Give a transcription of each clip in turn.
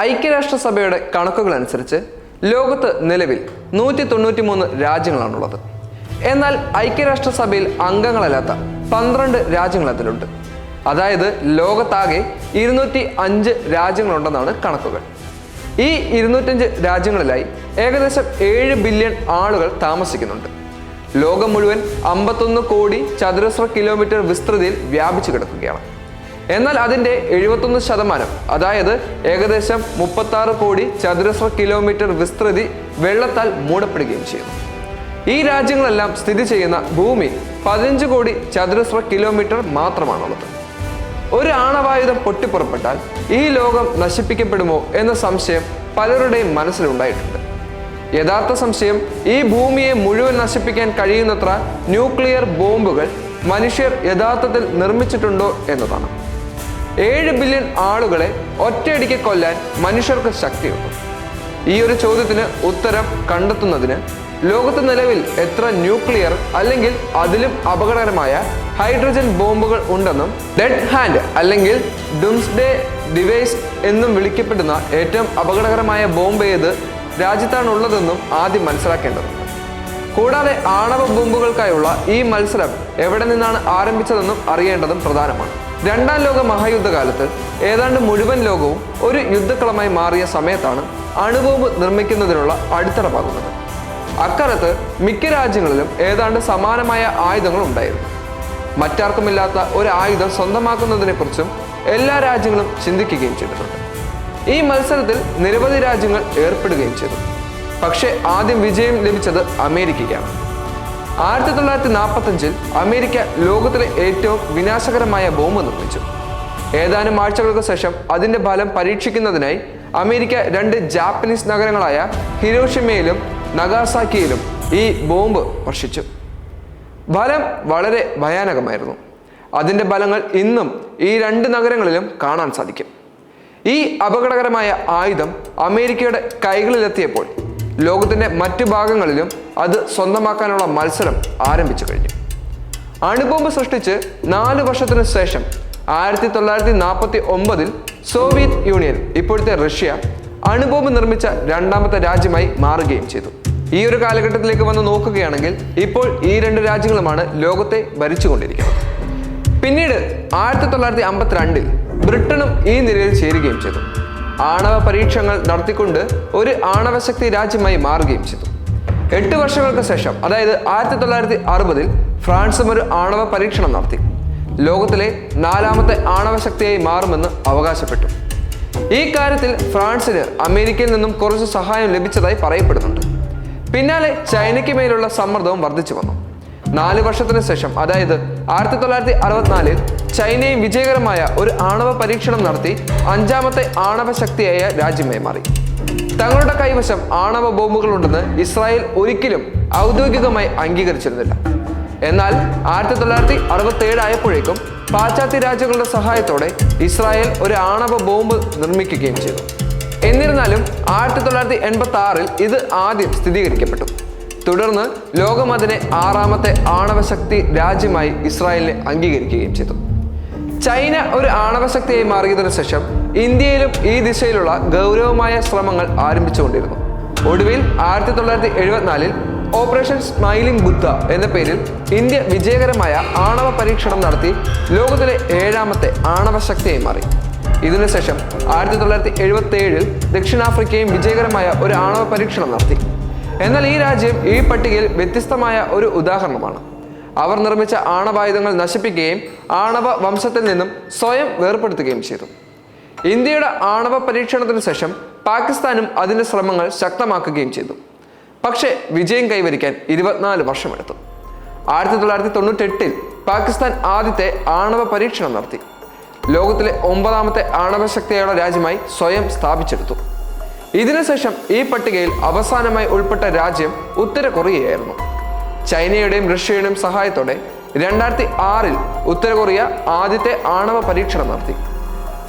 ഐക്യരാഷ്ട്രസഭയുടെ കണക്കുകൾ അനുസരിച്ച് ലോകത്ത് നിലവിൽ നൂറ്റി തൊണ്ണൂറ്റി മൂന്ന് രാജ്യങ്ങളാണുള്ളത്. എന്നാൽ ഐക്യരാഷ്ട്രസഭയിൽ അംഗങ്ങളല്ലാത്ത പന്ത്രണ്ട് രാജ്യങ്ങൾ അതിലുണ്ട് അതായത് ലോകത്താകെ ഇരുന്നൂറ്റി അഞ്ച് രാജ്യങ്ങളുണ്ടെന്നാണ് കണക്കുകൾ. ഈ ഇരുന്നൂറ്റഞ്ച് രാജ്യങ്ങളിലായി ഏകദേശം ഏഴ് ബില്യൺ ആളുകൾ താമസിക്കുന്നുണ്ട്. ലോകം മുഴുവൻ അമ്പത്തൊന്ന് കോടി ചതുരശ്ര കിലോമീറ്റർ വിസ്തൃതിയിൽ വ്യാപിച്ചു കിടക്കുകയാണ്. എന്നാൽ അതിന്റെ എഴുപത്തൊന്ന് ശതമാനം അതായത് ഏകദേശം മുപ്പത്താറ് കോടി ചതുരശ്ര കിലോമീറ്റർ വിസ്തൃതി വെള്ളത്താൽ മൂടപ്പെടുകയും ചെയ്യുന്നു. ഈ രാജ്യങ്ങളെല്ലാം സ്ഥിതി ചെയ്യുന്ന ഭൂമി പതിനഞ്ച് കോടി ചതുരശ്ര കിലോമീറ്റർ മാത്രമാണുള്ളത്. ഒരു ആണവായുധം പൊട്ടിപ്പുറപ്പെട്ടാൽ ഈ ലോകം നശിപ്പിക്കപ്പെടുമോ എന്ന സംശയം പലരുടെയും മനസ്സിലുണ്ടായിട്ടുണ്ട്. യഥാർത്ഥ സംശയം ഈ ഭൂമിയെ മുഴുവൻ നശിപ്പിക്കാൻ കഴിയുന്നത്ര ന്യൂക്ലിയർ ബോംബുകൾ മനുഷ്യർ യഥാർത്ഥത്തിൽ നിർമ്മിച്ചിട്ടുണ്ടോ എന്നതാണ്. ഏഴ് ബില്യൺ ആളുകളെ ഒറ്റയടിക്ക് കൊല്ലാൻ മനുഷ്യർക്ക് ശക്തിയുണ്ട്. ഈ ഒരു ചോദ്യത്തിന് ഉത്തരം കണ്ടെത്തുന്നതിന് ലോകത്ത് നിലവിൽ എത്ര ന്യൂക്ലിയർ അല്ലെങ്കിൽ അതിലും അപകടകരമായ ഹൈഡ്രജൻ ബോംബുകൾ ഉണ്ടെന്നും ഡെഡ് ഹാൻഡ് അല്ലെങ്കിൽ ഡുംസ്ഡേ ഡിവൈസ് എന്നും വിളിക്കപ്പെടുന്ന ഏറ്റവും അപകടകരമായ ബോംബ് ഏത് രാജ്യത്താണുള്ളതെന്നും ആദ്യം മനസ്സിലാക്കേണ്ടതുണ്ട്. കൂടാതെ ആണവ ബോംബുകൾക്കായുള്ള ഈ മത്സരം എവിടെ നിന്നാണ് ആരംഭിച്ചതെന്നും അറിയേണ്ടതും പ്രധാനമാണ്. രണ്ടാം ലോക മഹായുദ്ധകാലത്ത് ഏതാണ്ട് മുഴുവൻ ലോകവും ഒരു യുദ്ധക്കളമായി മാറിയ സമയത്താണ് അണുബോംബ് നിർമ്മിക്കുന്നതിനുള്ള അടിത്തറ പാകുന്നത്. അക്കാലത്ത് മിക്ക രാജ്യങ്ങളിലും ഏതാണ്ട് സമാനമായ ആയുധങ്ങൾ ഉണ്ടായിരുന്നു മറ്റാർക്കുമില്ലാത്ത ഒരു ആയുധം സ്വന്തമാക്കുന്നതിനെക്കുറിച്ചും എല്ലാ രാജ്യങ്ങളും ചിന്തിക്കുകയും ചെയ്തിട്ടുണ്ട്. ഈ മത്സരത്തിൽ നിരവധി രാജ്യങ്ങൾ ഏർപ്പെടുകയും ചെയ്തു. പക്ഷേ ആദ്യം വിജയം ലഭിച്ചത് അമേരിക്കയ്ക്കാണ്. ആയിരത്തി തൊള്ളായിരത്തി നാൽപ്പത്തഞ്ചിൽ അമേരിക്ക ലോകത്തിലെ ഏറ്റവും വിനാശകരമായ ബോംബ് നിർമ്മിച്ചു. ഏതാനും ആഴ്ചകൾക്ക് ശേഷം അതിന്റെ ഫലം പരീക്ഷിക്കുന്നതിനായി അമേരിക്ക രണ്ട് ജാപ്പനീസ് നഗരങ്ങളായ ഹിരോഷിമയിലും നഗാസാക്കിയിലും ഈ ബോംബ് വർഷിച്ചു. ഫലം വളരെ ഭയാനകമായിരുന്നു. അതിന്റെ ഫലങ്ങൾ ഇന്നും ഈ രണ്ട് നഗരങ്ങളിലും കാണാൻ സാധിക്കും. ഈ അപകടകരമായ ആയുധം അമേരിക്കയുടെ കൈകളിലെത്തിയപ്പോൾ ലോകത്തിന്റെ മറ്റു ഭാഗങ്ങളിലും അത് സ്വന്തമാക്കാനുള്ള മത്സരം ആരംഭിച്ചു കഴിഞ്ഞു. അണുബോംബ് സൃഷ്ടിച്ച് നാല് വർഷത്തിന് ശേഷം ആയിരത്തി തൊള്ളായിരത്തി നാൽപ്പത്തി ഒമ്പതിൽ സോവിയറ്റ് യൂണിയൻ ഇപ്പോഴത്തെ റഷ്യ അണുബോംബ് നിർമ്മിച്ച രണ്ടാമത്തെ രാജ്യമായി മാറുകയും ചെയ്തു. ഈ ഒരു കാലഘട്ടത്തിലേക്ക് വന്ന് നോക്കുകയാണെങ്കിൽ ഇപ്പോൾ ഈ രണ്ട് രാജ്യങ്ങളുമാണ് ലോകത്തെ ഭരിച്ചുകൊണ്ടിരിക്കുന്നത്. പിന്നീട് ആയിരത്തി തൊള്ളായിരത്തി അമ്പത്തിരണ്ടിൽ ബ്രിട്ടനും ഈ നിരയിൽ ചേരുകയും ചെയ്തു. ആണവ പരീക്ഷണങ്ങൾ നടത്തിക്കൊണ്ട് ഒരു ആണവശക്തി രാജ്യമായി മാറുകയും ചെയ്തു. എട്ട് വർഷങ്ങൾക്ക് ശേഷം അതായത് ആയിരത്തി തൊള്ളായിരത്തി അറുപതിൽ ഫ്രാൻസും ഒരു ആണവ പരീക്ഷണം നടത്തി. ലോകത്തിലെ നാലാമത്തെ ആണവശക്തിയായി മാറുമെന്ന് അവകാശപ്പെട്ടു. ഈ കാര്യത്തിൽ ഫ്രാൻസിന് അമേരിക്കയിൽ നിന്നും കുറച്ച് സഹായം ലഭിച്ചതായി പറയപ്പെടുന്നുണ്ട്. പിന്നാലെ ചൈനയ്ക്ക് മേലുള്ള സമ്മർദ്ദവും വർദ്ധിച്ചു വന്നു. നാല് വർഷത്തിന് ശേഷം അതായത് ആയിരത്തി തൊള്ളായിരത്തി അറുപത്തിനാലിൽ ചൈനയും വിജയകരമായ ഒരു ആണവ പരീക്ഷണം നടത്തി അഞ്ചാമത്തെ ആണവ ശക്തിയായ രാജ്യമായി മാറി. തങ്ങളുടെ കൈവശം ആണവ ബോംബുകളുണ്ടെന്ന് ഇസ്രായേൽ ഒരിക്കലും ഔദ്യോഗികമായി അംഗീകരിച്ചിരുന്നില്ല. എന്നാൽ ആയിരത്തി തൊള്ളായിരത്തി അറുപത്തി ഏഴ് ആയപ്പോഴേക്കും പാശ്ചാത്യ രാജ്യങ്ങളുടെ സഹായത്തോടെ ഇസ്രായേൽ ഒരു ആണവ ബോംബ് നിർമ്മിക്കുകയും ചെയ്തു. എന്നിരുന്നാലും ആയിരത്തി തൊള്ളായിരത്തി എൺപത്തി ആറിൽ ഇത് ആദ്യം സ്ഥിരീകരിക്കപ്പെട്ടു. തുടർന്ന് ലോകം അതിനെ ആറാമത്തെ ആണവശക്തി രാജ്യമായി ഇസ്രായേലിനെ അംഗീകരിക്കുകയും ചെയ്തു. ചൈന ഒരു ആണവശക്തിയായി മാറിയതിനു ശേഷം ഇന്ത്യയിലും ഈ ദിശയിലുള്ള ഗൗരവമായ ശ്രമങ്ങൾ ആരംഭിച്ചുകൊണ്ടിരുന്നു. ഒടുവിൽ ആയിരത്തി തൊള്ളായിരത്തി എഴുപത്തിനാലിൽ ഓപ്പറേഷൻ സ്മൈലിംഗ് ബുദ്ധ എന്ന പേരിൽ ഇന്ത്യ വിജയകരമായ ആണവ പരീക്ഷണം നടത്തി ലോകത്തിലെ ഏഴാമത്തെ ആണവ ശക്തിയായി മാറി. ഇതിനുശേഷം ആയിരത്തി തൊള്ളായിരത്തി എഴുപത്തി ഏഴിൽ ദക്ഷിണാഫ്രിക്കയും വിജയകരമായ ഒരു ആണവ പരീക്ഷണം നടത്തി. എന്നാൽ ഈ രാജ്യം ഈ പട്ടികയിൽ വ്യത്യസ്തമായ ഒരു ഉദാഹരണമാണ്. അവർ നിർമ്മിച്ച ആണവായുധങ്ങൾ നശിപ്പിക്കുകയും ആണവ വംശത്തിൽ നിന്നും സ്വയം വേർപ്പെടുത്തുകയും ചെയ്തു. ഇന്ത്യയുടെ ആണവ പരീക്ഷണത്തിന് ശേഷം പാകിസ്ഥാനും അതിന്റെ ശ്രമങ്ങൾ ശക്തമാക്കുകയും ചെയ്തു. പക്ഷേ വിജയം കൈവരിക്കാൻ ഇരുപത്തിനാല് വർഷമെടുത്തു. ആയിരത്തി തൊള്ളായിരത്തി തൊണ്ണൂറ്റെട്ടിൽ പാകിസ്ഥാൻ ആദ്യത്തെ ആണവ പരീക്ഷണം നടത്തി. ലോകത്തിലെ ഒമ്പതാമത്തെ ആണവ ശക്തിയുള്ള രാജ്യമായി സ്വയം സ്ഥാപിച്ചെടുത്തു. ഇതിനുശേഷം ഈ പട്ടികയിൽ അവസാനമായി ഉൾപ്പെട്ട രാജ്യം ഉത്തര കൊറിയയായിരുന്നു ചൈനയുടെയും റഷ്യയുടെയും സഹായത്തോടെ രണ്ടായിരത്തി ആറിൽ ഉത്തര കൊറിയ ആദ്യത്തെ ആണവ പരീക്ഷണം നടത്തി.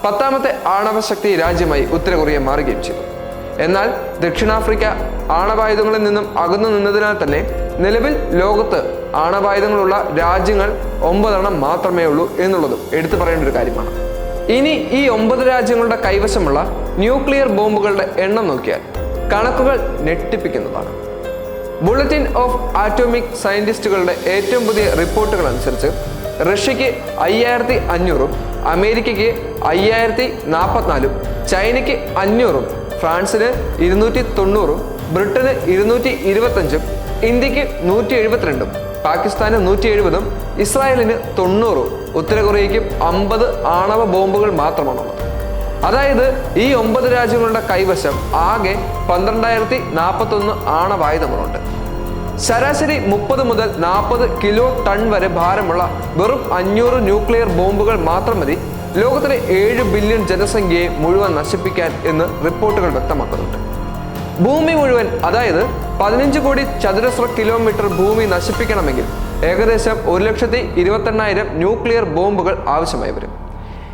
പത്താമത്തെ ആണവ ശക്തി രാജ്യമായി ഉത്തര കൊറിയ മാറുകയും ചെയ്തു. എന്നാൽ ദക്ഷിണാഫ്രിക്ക ആണവായുധങ്ങളിൽ നിന്നും അകന്നു നിന്നതിനാൽ തന്നെ നിലവിൽ ലോകത്ത് ആണവായുധങ്ങളുള്ള രാജ്യങ്ങൾ ഒമ്പതെണ്ണം മാത്രമേ ഉള്ളൂ എന്നുള്ളതും എടുത്തു പറയേണ്ട ഒരു കാര്യമാണ്. ഇനി ഈ ഒമ്പത് രാജ്യങ്ങളുടെ കൈവശമുള്ള ന്യൂക്ലിയർ ബോംബുകളുടെ എണ്ണം നോക്കിയാൽ കണക്കുകൾ ഞെട്ടിപ്പിക്കുന്നതാണ്. ബുള്ളറ്റിൻ ഓഫ് ആറ്റോമിക് സയന്റിസ്റ്റുകളുടെ ഏറ്റവും പുതിയ റിപ്പോർട്ടുകൾ അനുസരിച്ച് റഷ്യക്ക് അയ്യായിരത്തി അഞ്ഞൂറും അമേരിക്കയ്ക്ക് അയ്യായിരത്തി നാൽപ്പത്തിനാലും ചൈനയ്ക്ക് അഞ്ഞൂറും ഫ്രാൻസിന് ഇരുന്നൂറ്റി തൊണ്ണൂറും ബ്രിട്ടന് ഇരുന്നൂറ്റി ഇരുപത്തഞ്ചും ഇന്ത്യയ്ക്ക് നൂറ്റി എഴുപത്തിരണ്ടും പാകിസ്ഥാന് നൂറ്റി എഴുപതും ഇസ്രായേലിന് തൊണ്ണൂറും ഉത്തര കൊറിയയ്ക്കും അമ്പത് ആണവ ബോംബുകൾ മാത്രമാണുള്ളത്. അതായത് ഈ ഒമ്പത് രാജ്യങ്ങളുടെ കൈവശം ആകെ പന്ത്രണ്ടായിരത്തി നാൽപ്പത്തൊന്ന് ആണവായുധങ്ങളുണ്ട് ശരാശരി മുപ്പത് മുതൽ നാൽപ്പത് കിലോ ടൺ വരെ ഭാരമുള്ള വെറും അഞ്ഞൂറ് ന്യൂക്ലിയർ ബോംബുകൾ മാത്രം മതി ലോകത്തിലെ ഏഴ് ബില്യൺ ജനസംഖ്യയെ മുഴുവൻ നശിപ്പിക്കാൻ എന്ന് റിപ്പോർട്ടുകൾ വ്യക്തമാക്കുന്നുണ്ട്. ഭൂമി മുഴുവൻ അതായത് പതിനഞ്ച് കോടി ചതുരശ്ര കിലോമീറ്റർ ഭൂമി നശിപ്പിക്കണമെങ്കിൽ ഏകദേശം ഒരു ലക്ഷത്തി ഇരുപത്തെണ്ണായിരം ന്യൂക്ലിയർ ബോംബുകൾ ആവശ്യമായി വരും.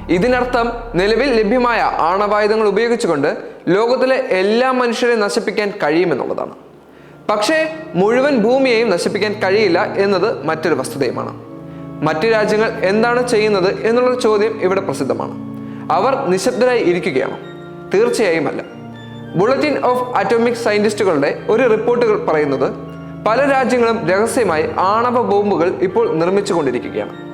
ഇതിനർത്ഥം നിലവിൽ ലഭ്യമായ ആണവായുധങ്ങൾ ഉപയോഗിച്ചുകൊണ്ട് ലോകത്തിലെ എല്ലാ മനുഷ്യരെയും നശിപ്പിക്കാൻ കഴിയുമെന്നുള്ളതാണ്. പക്ഷേ മുഴുവൻ ഭൂമിയെയും നശിപ്പിക്കാൻ കഴിയില്ല എന്നത് മറ്റൊരു വസ്തുതയുമാണ്. മറ്റു രാജ്യങ്ങൾ എന്താണ് ചെയ്യുന്നത് എന്നുള്ള ചോദ്യം ഇവിടെ പ്രസിദ്ധമാണ്. അവർ നിശബ്ദരായി ഇരിക്കുകയാണ്. തീർച്ചയായും അല്ല. ബുള്ളറ്റിൻ ഓഫ് അറ്റോമിക് സയന്റിസ്റ്റുകളുടെ ഒരു റിപ്പോർട്ടുകൾ പറയുന്നത് പല രാജ്യങ്ങളും രഹസ്യമായി ആണവ ബോംബുകൾ ഇപ്പോൾ നിർമ്മിച്ചുകൊണ്ടിരിക്കുകയാണ്.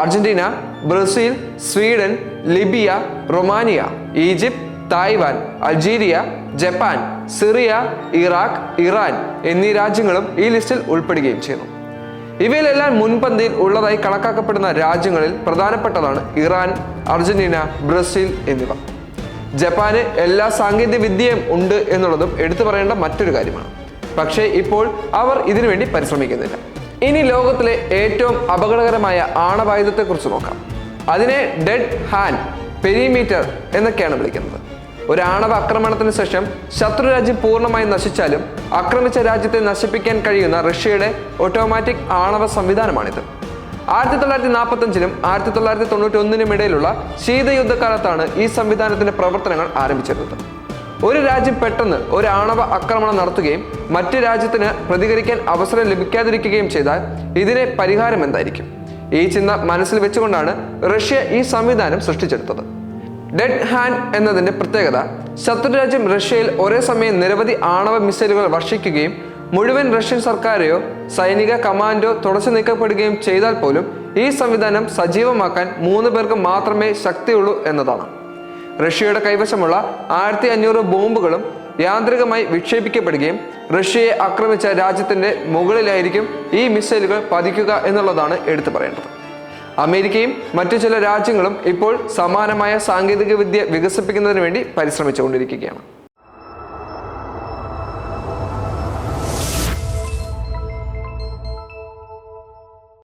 Argentina Brazil Sweden Libya Romania Egypt Taiwan Algeria Japan Syria Iraq Iran എന്നീ രാജ്യങ്ങളും ഈ ലിസ്റ്റിൽ ഉൾപ്പെടുകയും ചെയ്യുന്നു. ഇവയിലെല്ലാം മുൻപന്തിയിൽ ഉള്ളതായി കണക്കാക്കപ്പെടുന്ന രാജ്യങ്ങളിൽ പ്രധാനപ്പെട്ടതാണ് ഇറാൻ അർജന്റീന ബ്രസീൽ എന്നിവ. ജപ്പാന് എല്ലാ സാങ്കേതിക വിദ്യയും ഉണ്ട് എന്നുള്ളതും എടുത്തു പറയേണ്ട മറ്റൊരു കാര്യമാണ്. പക്ഷേ ഇപ്പോൾ അവർ ഇതിനുവേണ്ടി പരിശ്രമിക്കുന്നില്ല. ഇനി ലോകത്തിലെ ഏറ്റവും അപകടകരമായ ആണവായുധത്തെക്കുറിച്ച് നോക്കാം. അതിനെ ഡെഡ് ഹാൻഡ് പെരിമീറ്റർ എന്നൊക്കെയാണ് വിളിക്കുന്നത്. ഒരു ആണവ ആക്രമണത്തിന് ശേഷം ശത്രു രാജ്യം പൂർണമായി നശിച്ചാലും ആക്രമിച്ച രാജ്യത്തെ നശിപ്പിക്കാൻ കഴിയുന്ന റഷ്യയുടെ ഓട്ടോമാറ്റിക് ആണവ സംവിധാനമാണിത്. ആയിരത്തി തൊള്ളായിരത്തി നാൽപ്പത്തഞ്ചിനും ആയിരത്തി തൊള്ളായിരത്തി തൊണ്ണൂറ്റി ഒന്നിനും ഇടയിലുള്ള ശീതയുദ്ധകാലത്താണ് ഈ സംവിധാനത്തിന്റെ പ്രവർത്തനങ്ങൾ ആരംഭിച്ചിരുന്നത്. ഒരു രാജ്യം പെട്ടെന്ന് ഒരു ആണവ ആക്രമണം നടത്തുകയും മറ്റു രാജ്യത്തിന് പ്രതികരിക്കാൻ അവസരം ലഭിക്കാതിരിക്കുകയും ചെയ്താൽ ഇതിനെ പരിഹാരം എന്തായിരിക്കും? ഈ ചിന്ത മനസ്സിൽ വെച്ചുകൊണ്ടാണ് റഷ്യ ഈ സംവിധാനം സൃഷ്ടിച്ചെടുത്തത്. ഡെഡ് ഹാൻഡ് എന്നതിന്റെ പ്രത്യേകത ശത്രുരാജ്യം റഷ്യയിൽ ഒരേ സമയം നിരവധി ആണവ മിസൈലുകൾ വർഷിക്കുകയും മുഴുവൻ റഷ്യൻ സർക്കാരെയോ സൈനിക കമാൻഡോ തുടച്ചു നീക്കപ്പെടുകയും ചെയ്താൽ പോലും ഈ സംവിധാനം സജീവമാക്കാൻ മൂന്ന് പേർക്ക് മാത്രമേ ശക്തിയുള്ളൂ എന്നതാണ്. റഷ്യയുടെ കൈവശമുള്ള ആയിരത്തി അഞ്ഞൂറ് ബോംബുകളും യാന്ത്രികമായി വിക്ഷേപിക്കപ്പെടുകയും റഷ്യയെ ആക്രമിച്ച രാജ്യത്തിന്റെ മുകളിലായിരിക്കും ഈ മിസൈലുകൾ പതിക്കുക എന്നുള്ളതാണ് എടുത്തു പറയേണ്ടത്. അമേരിക്കയും മറ്റു ചില രാജ്യങ്ങളും ഇപ്പോൾ സമാനമായ സാങ്കേതികവിദ്യ വികസിപ്പിക്കുന്നതിന് വേണ്ടി പരിശ്രമിച്ചുകൊണ്ടിരിക്കുകയാണ്.